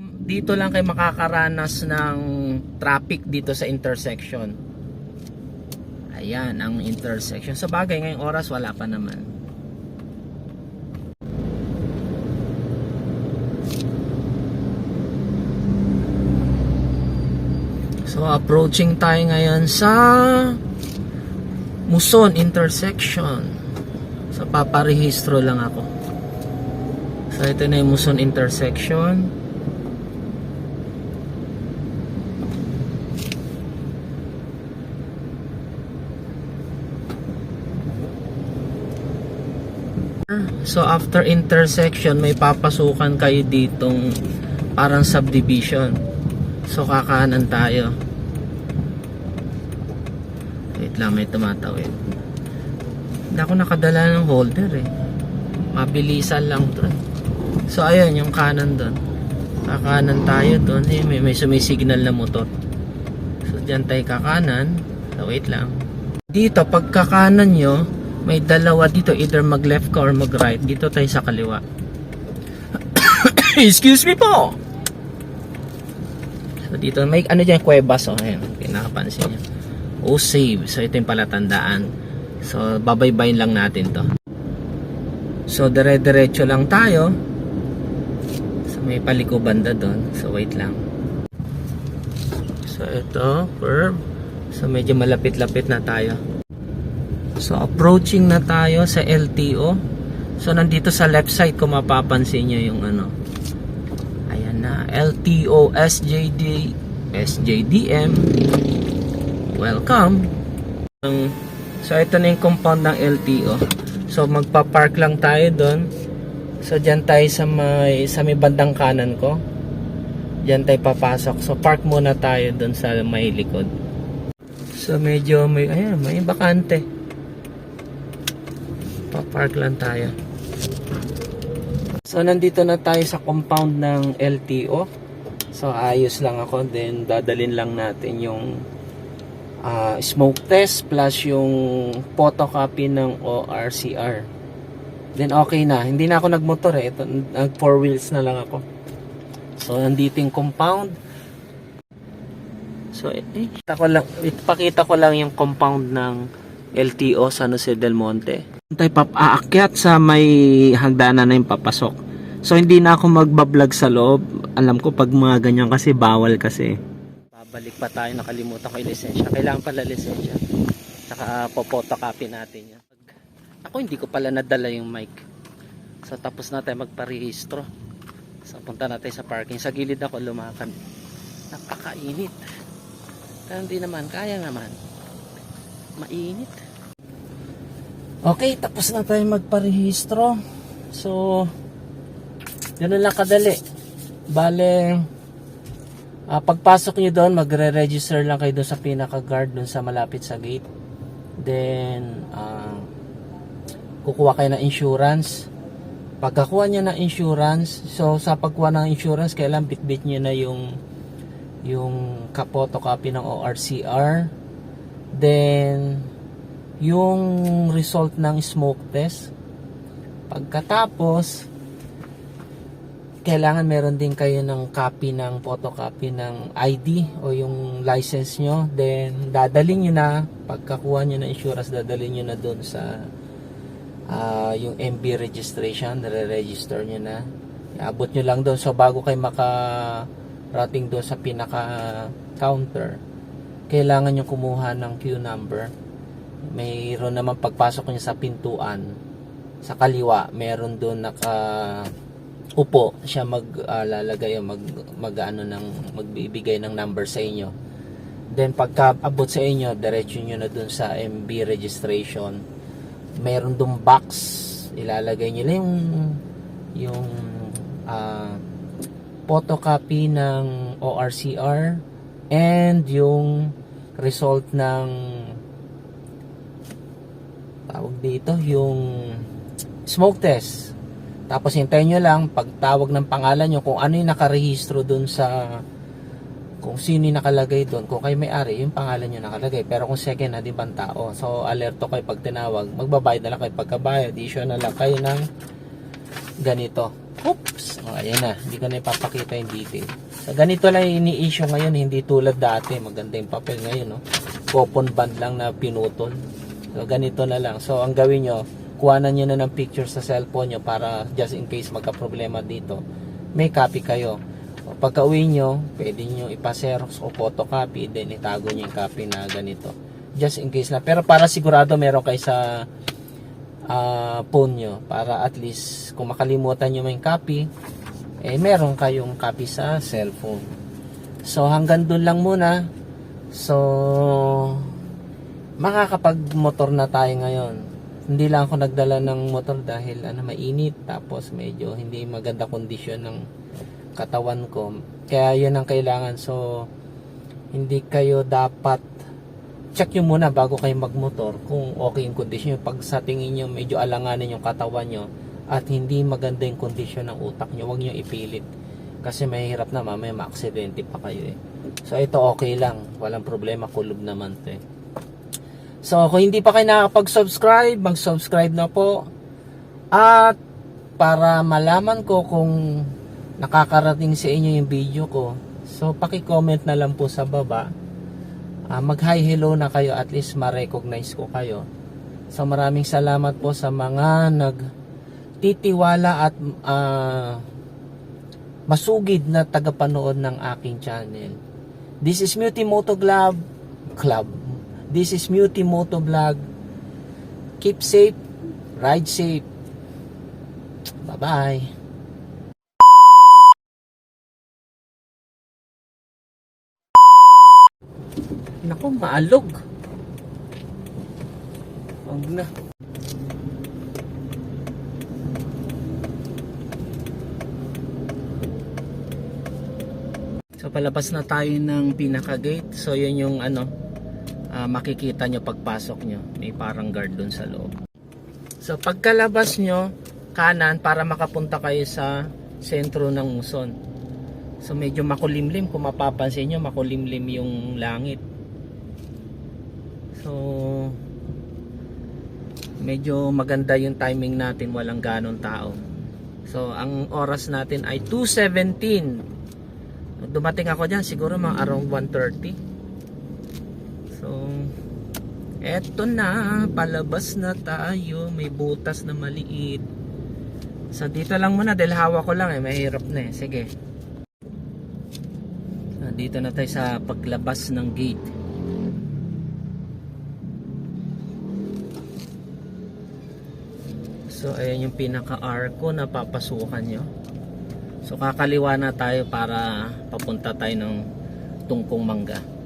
Dito lang kayo makakaranas ng traffic dito sa intersection. Ayan, ang intersection. Sa bagay, ngayong oras wala pa naman. So, approaching tayo ngayon sa Muson intersection. So, paparehistro lang ako. So, ito na yung Muson intersection. So after intersection may papasukan kayo ditong parang subdivision. So kakanan tayo. Wait lang may tumatawid. Hindi ako nakadala ng holder eh. Mabilisan lang to. So ayan yung kanan doon. Kakanan tayo doon. Eh, may, may sumisignal na motor. So dyan tayo kakanan. So wait lang. Dito pag kakanan nyo, may dalawa dito either mag left ka or mag right dito tayo sa kaliwa. Excuse me po! So dito may ano dyan kuwebas oh ayan. Pinakapansin nyo oh save. So ito yung palatandaan. So babaybayin lang natin to. So dire diretso lang tayo. So may paliko banda doon. So wait lang. So ito curve. So medyo malapit-lapit na tayo So approaching na tayo sa LTO. So nandito sa left side kung mapapansin nyo yung ano. Ayan na. LTO SJD SJDM. Welcome. So ito na yung compound ng LTO. So magpa-park lang tayo doon. So diyan tayo sa may sa may bandang kanan ko. Diyan tayo papasok. So park muna tayo doon sa may likod. So medyo may ayan, may bakante. Pa-park lang tayo. So nandito na tayo sa compound ng LTO. So ayos lang ako then dadalin lang natin yung ah, smoke test plus yung photocopy ng ORCR. Then okay na. Hindi na ako nagmotor eh. Ito, nag four wheels na lang ako. So nandito yung compound. So eh, ipakita ko lang, ipakita ko lang yung compound ng LTO San Jose del Monte. Tayo pap aakyat sa may hagdanan na yung papasok. So hindi na ako magbablog sa loob. Alam ko pag mga ganyan kasi bawal kasi. Babalik pa tayo nakalimutan ko yung lisensya. Kailangan pala lisensya. Saka popotocopy natin yan. Ako hindi ko pala nadala yung mic. So tapos na tayo magparehistro. So punta na tayo sa parking. Sa gilid ako lumakad. Napakainit. Pero hindi naman, kaya naman. Mainit. Okay, tapos na tayo magparehistro. So, ganun lang kadali. Bale, ah, pagpasok nyo doon, magre-register lang kayo doon sa pinaka-guard doon sa malapit sa gate. Then, ah, kukuha kayo ng insurance. Pagkakuha nyo ng insurance, so sa pagkuha ng insurance, kailan bitbit nyo na yung yung photocopy ng ORCR. Then, yung result ng smoke test. Pagkatapos, kailangan meron din kayo ng copy ng photocopy ng ID o yung license nyo. Then, dadalhin nyo na, pagkakuha nyo ng insurance, dadalhin nyo na doon sa ah, yung MB registration, nare-register nyo na. Iabot nyo lang doon. So, bago kayo maka-rating doon sa pinaka-counter, kailangan nyo kumuha ng queue number. Mayroon naman pagpasok nyo sa pintuan, sa kaliwa, meron doon naka upo siya maglalagay o mag mag ano ng magbibigay ng number sa inyo. Then pagka abot sa inyo, diretso niyo na dun sa MB registration. Meron dong box, ilalagay niyo lang yung yung ah, photocopy ng ORCR and yung result ng tawag dito yung smoke test tapos hintayin nyo lang pagtawag ng pangalan nyo kung ano yung nakarehistro dun sa kung sino yung nakalagay doon kung kayo may-ari yung pangalan nyo nakalagay pero kung second hand ibang tao so alerto kayo pag tinawag magbabayad na lang kayo pagkabayad issue na lang kayo ng ganito Oops! Oh, ayan na. Hindi ko na ipapakita yung detail. So, ganito lang yung ini-issue ngayon. Hindi tulad dati. Maganda yung papel ngayon. No? Coupon band lang na pinutol. So, ganito na lang. So, ang gawin nyo, kuhanan nyo na ng picture sa cellphone nyo para just in case magka-problema dito, may copy kayo. O, pagka uwi nyo, pwede nyo ipaserox o photocopy, then itago nyo yung copy na ganito. Just in case na. Pero para sigurado meron kayo sa ah, phone nyo para at least kung makalimutan nyo may copy eh meron kayong copy sa cellphone so hanggang dun lang muna so makakapag motor na tayo ngayon hindi lang ako nagdala ng motor dahil ano mainit tapos medyo hindi maganda kondisyon ng katawan ko kaya yun ang kailangan so hindi kayo dapat check nyo muna bago kayo magmotor kung okay yung kondisyon. Pag sa tingin nyo medyo alanganin yung katawan nyo at hindi maganda yung kondisyon ng utak nyo, huwag nyo ipilit. Kasi mahirap na mamaya maaksidente pa kayo eh. So ito okay lang, walang problema, kulob naman to eh. So kung hindi pa kayo nakakapag-subscribe, mag-subscribe na po. At para malaman ko kung nakakarating sa inyo yung video ko, so paki-comment na lang po sa baba Ah, mag-hi hello na kayo at least ma-recognize ko kayo. So maraming salamat po sa mga nagtitiwala at ah, masugid na tagapanood ng aking channel. This is Muti Moto Club. Club. This is Muti Moto Vlog. Keep safe, ride safe. Bye-bye. Nako, maalog. Huwag na. So palabas na tayo ng pinaka gate. So yun yung ano ah, makikita nyo pagpasok nyo. May parang guard dun sa loob. So pagkalabas nyo kanan para makapunta kayo sa sentro ng Muson. So medyo makulimlim kung mapapansin nyo makulimlim yung langit. So medyo maganda yung timing natin walang ganon tao. So ang oras natin ay 2.17 dumating ako dyan siguro mga around 1.30 so eto na palabas na tayo. May butas na maliit. So dito lang muna dahil hawak ko lang eh mahirap na eh. Sige. So, dito na tayo sa paglabas ng gate. So ayan yung pinaka arco na papasukan nyo. So kakaliwa na tayo para papunta tayo ng Tungkong Mangga.